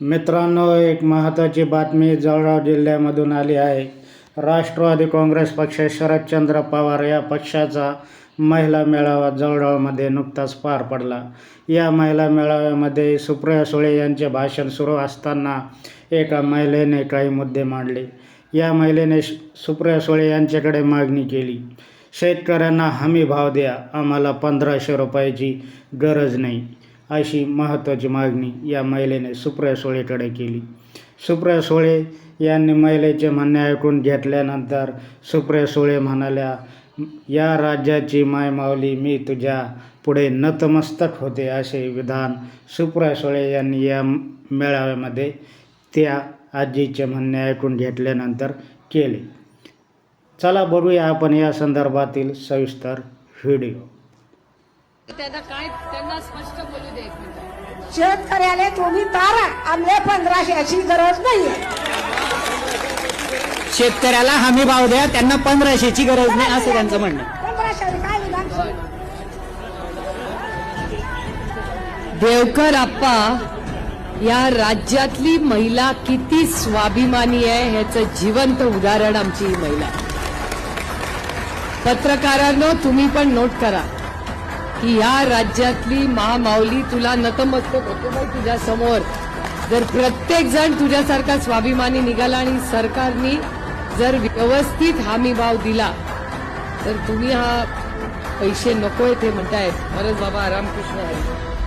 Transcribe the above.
मित्रांनो एक महत्त्वाची बातमी जळगाव जिल्ह्यामधून आली आहे. राष्ट्रवादी काँग्रेस पक्ष शरदचंद्र पवार या पक्षाचा महिला मेळावा जळगावमध्ये नुकताच पार पडला. या महिला मेळाव्यामध्ये सुप्रिया सुळे यांचे भाषण सुरू असताना एका महिलेने काही मुद्दे मांडले. या महिलेने श- सुप्रिया सुळे यांच्याकडे मागणी केली शेतकऱ्यांना हमी भाव द्या आम्हाला पंधराशे रुपयाची गरज नाही. अशी महत्त्वाची मागणी या महिलेने सुप्रिया सुळेकडे केली. सुप्रिया सुळे यांनी महिलेचे म्हणणे ऐकून घेतल्यानंतर सुप्रिया सुळे म्हणाल्या या राज्याची मायमावली मी तुझ्या पुढे नतमस्तक होते असे विधान सुप्रिया सुळे यांनी या मेळाव्यामध्ये त्या आजीचे म्हणणे ऐकून घेतल्यानंतर केले. चला बघूया आपण या संदर्भातील सविस्तर व्हिडिओ. त्यांना काय त्यांना स्पष्ट बोलू दे एक मिनिट शेतकऱ्याला तुम्ही तारा आमले पंधराशेची गरज नाहीये शेतकऱ्याला हमी भाव द्या त्यांना पंधराशेची गरज नाही असं त्यांचं म्हणणं पंधराशे काय विधान सांगू? देवकर आप्पा या राज्यातली महिला किती स्वाभिमानी आहे ह्याचं जिवंत उदाहरण आमची ही महिला आहे. पत्रकारांनो तुम्ही पण नोट करा की या राज्यातली महामाऊली तुला नतमस्तक होतो बाई तुझ्या समोर. जर प्रत्येक जण तुझ्यासारखा स्वाभिमानी निघाला आणि सरकारने जर व्यवस्थित हमी भाव दिला तर तुम्ही हा पैसे नकोय ते म्हणतायत. खरंच बाबा रामकृष्ण हरी.